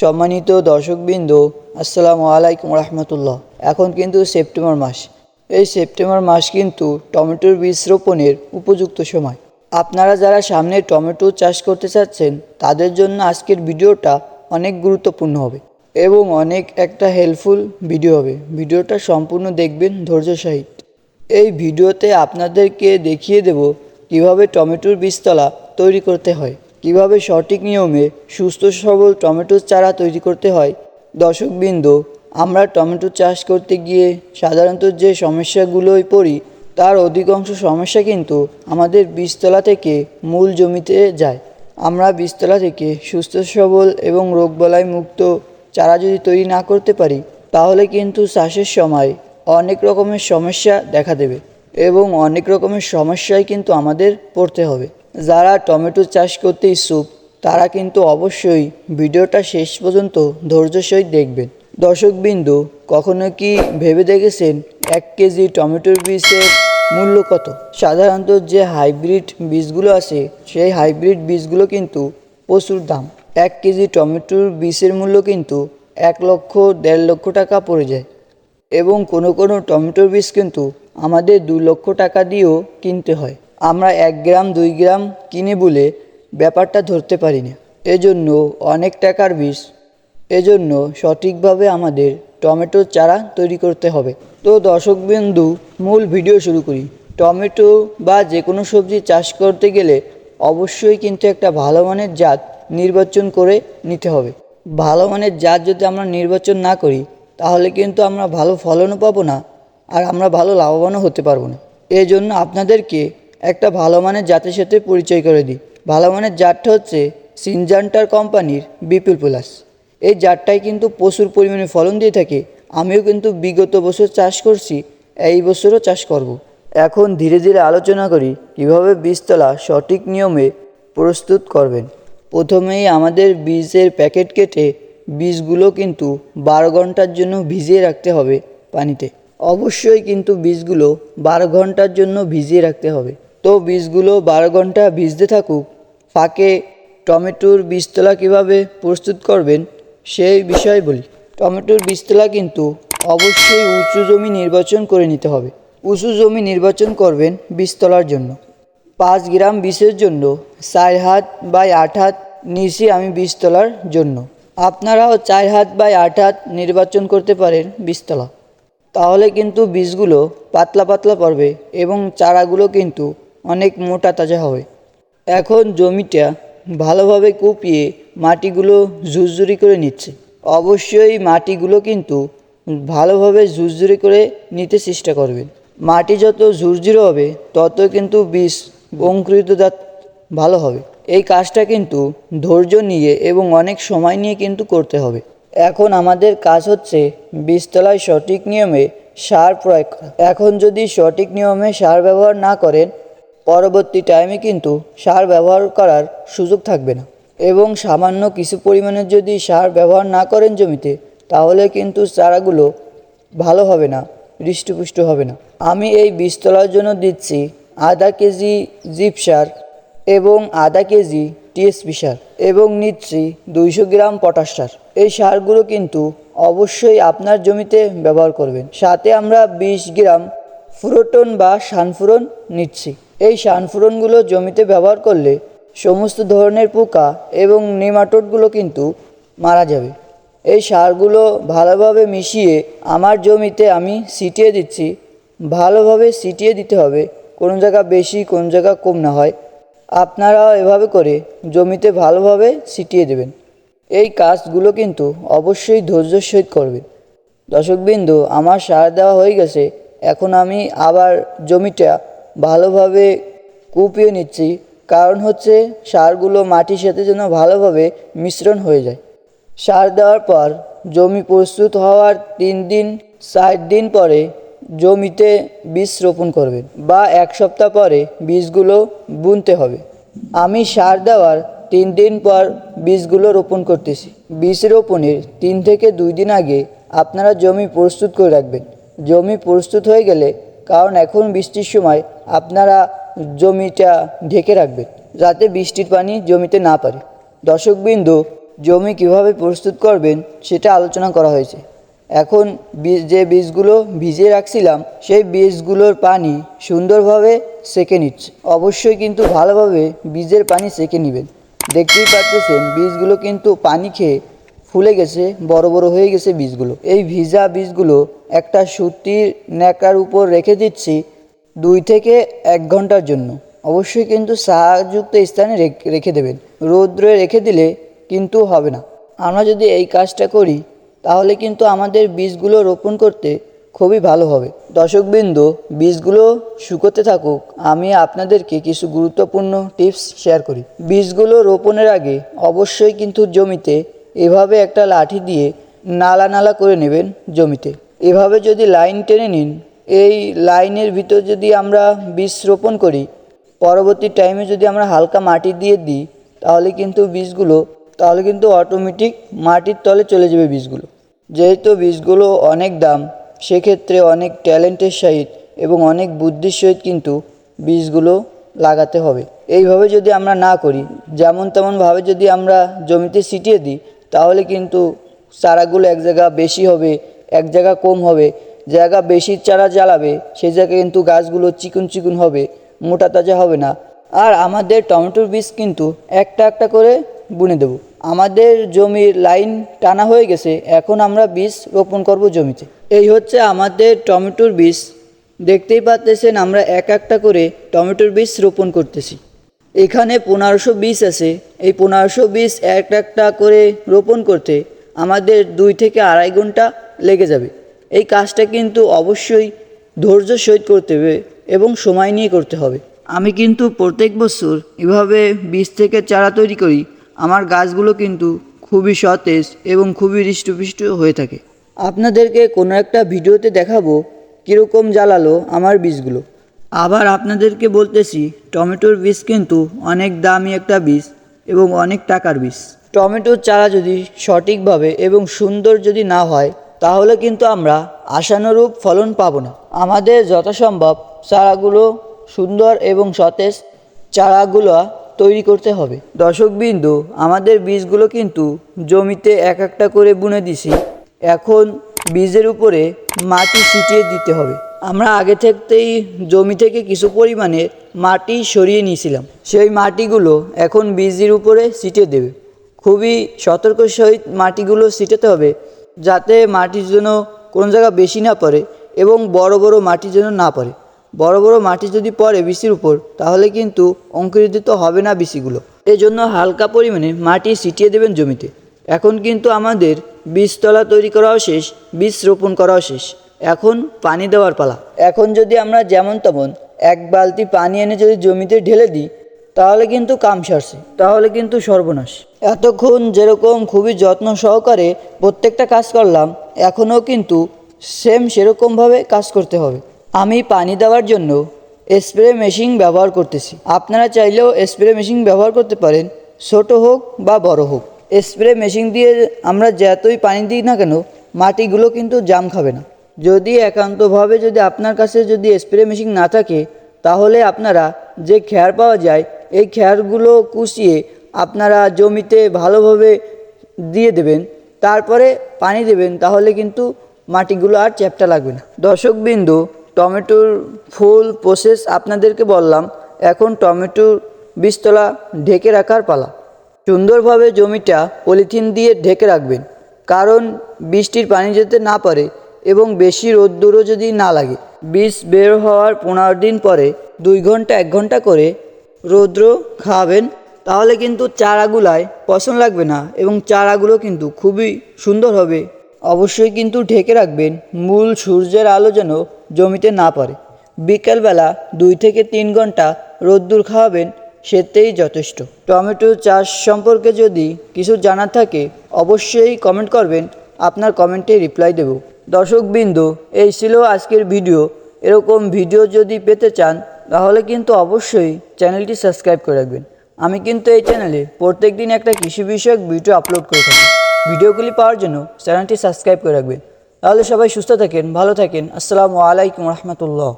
সম্মানিত দর্শকবৃন্দ, আসসালামু আলাইকুম রহমতুল্লাহ। এখন কিন্তু সেপ্টেম্বর মাস। এই সেপ্টেম্বর মাস কিন্তু টমেটোর বীজ রোপণের উপযুক্ত সময়। আপনারা যারা সামনে টমেটো চাষ করতে চাচ্ছেন, তাদের জন্য আজকের ভিডিওটা অনেক গুরুত্বপূর্ণ হবে এবং অনেক একটা হেল্পফুল ভিডিও হবে। ভিডিওটা সম্পূর্ণ দেখবেন ধৈর্য এই ভিডিওতে আপনাদেরকে দেখিয়ে দেব কীভাবে টমেটোর বীজতলা তৈরি করতে হয়। কীভাবে সঠিক নিয়মে সুস্থ সবল টমেটোর চারা তৈরি করতে হয়? দর্শকবৃন্দ, আমরা টমেটো চাষ করতে গিয়ে সাধারণত যে সমস্যাগুলোয় পড়ি, তার অধিকাংশ সমস্যা কিন্তু আমাদের বীজতলা থেকে মূল জমিতে যায়। আমরা বীজতলা থেকে সুস্থ সবল এবং রোগবালাই মুক্ত চারা যদি তৈরি না করতে পারি, তাহলে কিন্তু চাষের সময় অনেক রকমের সমস্যা দেখা দেবে এবং অনেক রকমের সমস্যায় কিন্তু আমাদের পড়তে হবে। যারা টমেটো চাষ করতে ইচ্ছুক, তারা কিন্তু অবশ্যই ভিডিওটা শেষ পর্যন্ত ধৈর্য দেখবেন। দর্শকবিন্দু, কখনো কি ভেবে দেখেছেন এক কেজি টমেটোর বীজের মূল্য কত? সাধারণত যে হাইব্রিড বীজগুলো আছে, সেই হাইব্রিড বীজগুলো কিন্তু প্রচুর দাম। এক কেজি টমেটোর বীজের মূল্য কিন্তু এক লক্ষ দেড় লক্ষ টাকা পড়ে যায়। এবং কোনো কোনো টমেটোর বীজ কিন্তু আমাদের দু লক্ষ টাকা দিয়েও কিনতে হয়। আমরা এক গ্রাম, দুই গ্রাম কিনে বলে ব্যাপারটা ধরতে পারি না এজন্য অনেক টাকার বীজ এজন্য সঠিকভাবে আমাদের টমেটোর চারা তৈরি করতে হবে। তো দর্শকবিন্দু মূল ভিডিও শুরু করি। টমেটো বা যে কোনো সবজি চাষ করতে গেলে অবশ্যই কিন্তু একটা ভালো মানের জাত নির্বাচন করে নিতে হবে। ভালো মানের জাত যদি আমরা নির্বাচন না করি, তাহলে কিন্তু আমরা ভালো ফলনও পাবো না আর আমরা ভালো লাভবানও হতে পারব না। এই জন্য আপনাদেরকে একটা ভালো মানের জাতের সাথে পরিচয় করে দিই। ভালো মানের জাতটা হচ্ছে সিনজান্টার কোম্পানির বিপুল প্লাস। এই জাতটাই কিন্তু প্রচুর পরিমাণে ফলন দিয়ে থাকে। আমিও কিন্তু বিগত বছর চাষ করছি, এই বছরও চাষ করব। এখন ধীরে ধীরে আলোচনা করি কীভাবে বীজতলা সঠিক নিয়মে প্রস্তুত করবেন। প্রথমেই আমাদের বীজের প্যাকেট কেটে বীজগুলো কিন্তু বারো ঘণ্টার জন্য ভিজিয়ে রাখতে হবে পানিতে। অবশ্যই কিন্তু বীজগুলো বারো ঘণ্টার জন্য ভিজিয়ে রাখতে হবে। তো বীজগুলো বারো ঘণ্টা ভিজতে থাকুক। ফাঁকে টমেটোর বীজতলা কীভাবে প্রস্তুত করবেন, সেই বিষয়ে বলি। টমেটোর বীজতলা কিন্তু অবশ্যই উঁচু জমি নির্বাচন করে নিতে হবে। উঁচু জমি নির্বাচন করবেন বীজতলার জন্য। পাঁচ গ্রাম বিষের জন্য চার হাত বাই আট হাত নিয়েছি আমি বীজতলার জন্য। আপনারাও চার হাত বাই আট হাত নির্বাচন করতে পারেন বীজতলা। তাহলে কিন্তু বীজগুলো পাতলা পাতলা পড়বে এবং চারাগুলো কিন্তু অনেক মোটা তাজা হবে। এখন জমিটা ভালোভাবে কুপিয়ে মাটিগুলো ঝুরঝুরি করে নিচ্ছে। অবশ্যই মাটিগুলো কিন্তু ভালোভাবে ঝুরঝুরি করে নিতে চেষ্টা করবেন। মাটি যত ঝুরঝুরে হবে, তত কিন্তু বীজ অঙ্কুরিত জাত ভালো হবে। এই কাজটা কিন্তু ধৈর্য নিয়ে এবং অনেক সময় নিয়ে কিন্তু করতে হবে। এখন আমাদের কাজ হচ্ছে বীজতলায় সঠিক নিয়মে সার প্রয়োগ করা। এখন যদি সঠিক নিয়মে সার ব্যবহার না করেন পরবর্তী টাইমে কিন্তু সার ব্যবহার করার সুযোগ থাকবে না। এবং সামান্য কিছু পরিমাণে যদি সার ব্যবহার না করেন জমিতে, তাহলে কিন্তু চারাগুলো ভালো হবে না, হৃষ্টপুষ্ট হবে না। আমি এই বীজতলার জন্য দিচ্ছি আধা কেজি জিপ সার এবং আধা কেজি টিএসপি সার এবং নিচ্ছি দুইশো গ্রাম পটাশ সার। এই সারগুলো কিন্তু অবশ্যই আপনার জমিতে ব্যবহার করবেন। সাথে আমরা বিশ গ্রাম ফুরোটন বা সানফুরন নিচ্ছি। এই সানফুরনগুলো জমিতে ব্যবহার করলে সমস্ত ধরনের পোকা এবং নেমাটোডগুলো কিন্তু মারা যাবে। এই সারগুলো ভালোভাবে মিশিয়ে আমার জমিতে আমি ছিটিয়ে দিচ্ছি। ভালোভাবে ছিটিয়ে দিতে হবে। কোন জায়গা বেশি, কোন জায়গা কম না হয়। আপনারাও এভাবে করে জমিতে ভালোভাবে ছিটিয়ে দেবেন। এই কাজগুলো কিন্তু অবশ্যই ধৈর্যের সহিত করবেন। দর্শকবিন্দু, আমার সার দেওয়া হয়ে গেছে। এখন আমি আবার জমিটা ভালোভাবে কুপিয়ে নিচ্ছি। কারণ হচ্ছে সারগুলো মাটির সাথে যেন ভালোভাবে মিশ্রণ হয়ে যায়। সার দেওয়ার পর জমি প্রস্তুত হওয়ার তিন দিন, চার দিন পরে জমিতে বীজ রোপণ করবেন বা এক সপ্তাহ পরে বীজগুলো বুনতে হবে। আমি সার দেওয়ার তিন দিন পর বীজগুলো রোপণ করতেছি। বীজ রোপণের তিন থেকে দুই দিন আগে আপনারা জমি প্রস্তুত করে রাখবেন। জমি প্রস্তুত হয়ে গেলে কারণ এখন বৃষ্টির সময় আপনারা জমিটা ঢেকে রাখবেন, যাতে বৃষ্টির পানি জমিতে না পারে দর্শকবিন্দু, জমি কীভাবে প্রস্তুত করবেন সেটা আলোচনা করা হয়েছে। এখন যে বীজগুলো ভিজিয়ে রাখছিলাম, সেই বীজগুলোর পানি সুন্দরভাবে সেকে নিচ্ছে। অবশ্যই কিন্তু ভালোভাবে বীজের পানি সেকে নেবেন। দেখতেই পাচ্ছেন, বীজগুলো কিন্তু পানি খেয়ে ফুলে গেছে, বড় বড় হয়ে গেছে বীজগুলো। এই ভিজা বীজগুলো একটা সুতির ন্যাকার উপর রেখে দিচ্ছি দুই থেকে এক ঘণ্টার জন্য। অবশ্যই কিন্তু সাহাযুক্ত স্থানে রেখে দেবেন। রৌদ্রে রেখে দিলে কিন্তু হবে না। আমরা যদি এই কাজটা করি, তাহলে কিন্তু আমাদের বীজগুলো রোপণ করতে খুবই ভালো হবে। দর্শকবৃন্দ, বীজগুলো শুকোতে থাকুক, আমি আপনাদেরকে কিছু গুরুত্বপূর্ণ টিপস শেয়ার করি। বীজগুলো রোপণের আগে অবশ্যই কিন্তু জমিতে এভাবে একটা লাঠি দিয়ে নালা নালা করে নেবেন জমিতে। এভাবে যদি লাইন টেনে নিন, এই লাইনের ভিতর যদি আমরা বীজ রোপণ করি, পরবর্তী টাইমে যদি আমরা হালকা মাটি দিয়ে দিই, তাহলে কিন্তু বীজগুলো, তাহলে কিন্তু অটোমেটিক মাটির তলে চলে যাবে বীজগুলো। যেহেতু বীজগুলো অনেক দাম, সেক্ষেত্রে অনেক ট্যালেন্টের সহিত এবং অনেক বুদ্ধির সহিত কিন্তু বীজগুলো লাগাতে হবে। এইভাবে যদি আমরা না করি, যেমন তেমনভাবে যদি আমরা জমিতে ছিটিয়ে দিই তাহলে কিন্তু চারাগুলো এক জায়গা বেশি হবে, এক জায়গা কম হবে। জায়গা বেশি চারা জ্বালাবে সেই জায়গায় কিন্তু গাছগুলো চিকুন চিকুন হবে, মোটা তাজা হবে না। আর আমাদের টমেটোর বীজ কিন্তু একটা একটা করে বুনে দেব। আমাদের জমির লাইন টানা হয়ে গেছে, এখন আমরা বীজ রোপণ করব জমিতে। এই হচ্ছে আমাদের টমেটোর বীজ। দেখতেই পাচ্তেছেন আমরা এক একটা করে টমেটোর বীজ রোপণ করতেছি। এখানে পনেরোশো বীজ আছে। এই পনেরোশো বীজ এক একটা করে রোপণ করতে আমাদের দুই থেকে আড়াই ঘণ্টা লেগে যাবে। এই কাজটা কিন্তু অবশ্যই ধৈর্য সহিত করতে হবে এবং সময় নিয়ে করতে হবে। আমি কিন্তু প্রত্যেক বছর এভাবে বীজ থেকে চারা তৈরি করি। আমার গাছগুলো কিন্তু খুবই সতেজ এবং খুবই হৃষ্টপুষ্ট হয়ে থাকে। আপনাদেরকে কোনো একটা ভিডিওতে দেখাবো কীরকম জ্বালালো আমার বীজগুলো। আবার আপনাদেরকে বলতেছি টমেটোর বীজ কিন্তু অনেক দামি একটা বীজ এবং অনেক টাকার বীজ। টমেটোর চারা যদি সঠিকভাবে এবং সুন্দর যদি না হয় তাহলে কিন্তু আমরা আশানুরূপ ফলন পাবো না। আমাদের যথাসম্ভব চারাগুলো সুন্দর এবং সতেজ চারাগুলো তৈরি করতে হবে। দর্শকবিন্দু আমাদের বীজগুলো কিন্তু জমিতে এক একটা করে বুনে দিছি। এখন বীজের উপরে মাটি ছিটিয়ে দিতে হবে। আমরা আগে থাকতেই জমি থেকে কিছু পরিমাণে মাটি সরিয়ে নিয়েছিলাম। সেই মাটিগুলো এখন বীজের উপরে ছিটিয়ে দেবে। খুবই সতর্ক সহিত মাটিগুলো ছিটাতে হবে যাতে মাটির জন্য কোনো জায়গা বেশি না পড়ে এবং বড় বড় মাটির জন্য না পড়ে। বড় বড় মাটি যদি পড়ে বিসির উপর, তাহলে কিন্তু অঙ্কুরিত হবে না বিসিগুলো এই জন্য হালকা পরিমাণে মাটি ছিটিয়ে দেবেন জমিতে। এখন কিন্তু আমাদের বীজতলা তৈরি করাও শেষ, বীজ রোপণ করাও শেষ। এখন পানি দেওয়ার পালা। এখন যদি আমরা যেমন তেমন এক বালতি পানি এনে যদি জমিতে ঢেলে দিই, তাহলে কিন্তু কাম সারছে, তাহলে কিন্তু সর্বনাশ। এতক্ষণ যেরকম খুবই যত্ন সহকারে প্রত্যেকটা কাজ করলাম, এখনও কিন্তু সেম সেরকমভাবে কাজ করতে হবে। আমি পানি দেওয়ার জন্য স্প্রে মেশিন ব্যবহার করতেছি। আপনারা চাইলেও স্প্রে মেশিন ব্যবহার করতে পারেন, ছোট হোক বা বড় হোক। স্প্রে মেশিন দিয়ে আমরা যতই পানি দিই না কেন, মাটিগুলো কিন্তু জাম খাবে না। যদি একান্তভাবে যদি আপনার কাছে যদি স্প্রে মেশিন না থাকে, তাহলে আপনারা যে খ্যার পাওয়া যায়, এই খ্যারগুলো কুচিয়ে আপনারা জমিতে ভালোভাবে দিয়ে দেবেন, তারপরে পানি দেবেন, তাহলে কিন্তু মাটিগুলো আর চ্যাপটা লাগবে না। দর্শকবিন্দু, টমেটোর ফুল প্রসেস আপনাদেরকে বললাম, এখন টমেটোর বীজতলা ঢেকে রাখার পালা। সুন্দরভাবে জমিটা পলিথিন দিয়ে ঢেকে রাখবেন, কারণ বৃষ্টির পানি যেতে না পারে এবং বেশি রোদ্দুরও যদি না লাগে। বীজ বের হওয়ার পনেরো দিন পরে দুই ঘণ্টা, এক ঘণ্টা করে রৌদ্র খাওয়াবেন, তাহলে কিন্তু চারাগুলায় পছন্দ লাগবে না এবং চারাগুলো কিন্তু খুবই সুন্দর হবে। অবশ্যই কিন্তু ঢেকে রাখবেন, মূল সূর্যের আলো যেন জমিতে না পড়ে। বিকেলবেলা দুই থেকে তিন ঘণ্টা রোদ্দুর খাওয়াবেন, সেতেই যথেষ্ট। টমেটো চাষ সম্পর্কে যদি কিছু জানার থাকে, অবশ্যই কমেন্ট করবেন, আপনার কমেন্টে রিপ্লাই দেব। দর্শকবিন্দু, এই ছিল আজকের ভিডিও। এরকম ভিডিও যদি পেতে চান, তাহলে কিন্তু অবশ্যই চ্যানেলটি সাবস্ক্রাইব করে রাখবেন। আমি কিন্তু এই চ্যানেলে প্রত্যেক দিন একটা কৃষি বিষয়ক ভিডিও আপলোড করে থাকি। ভিডিওগুলি পাওয়ার জন্য চ্যানেলটি সাবস্ক্রাইব করে রাখবেন। তাহলে সবাই সুস্থ থাকেন, ভালো থাকেন। আসসালামু আলাইকুম রহমতুল্লাহ।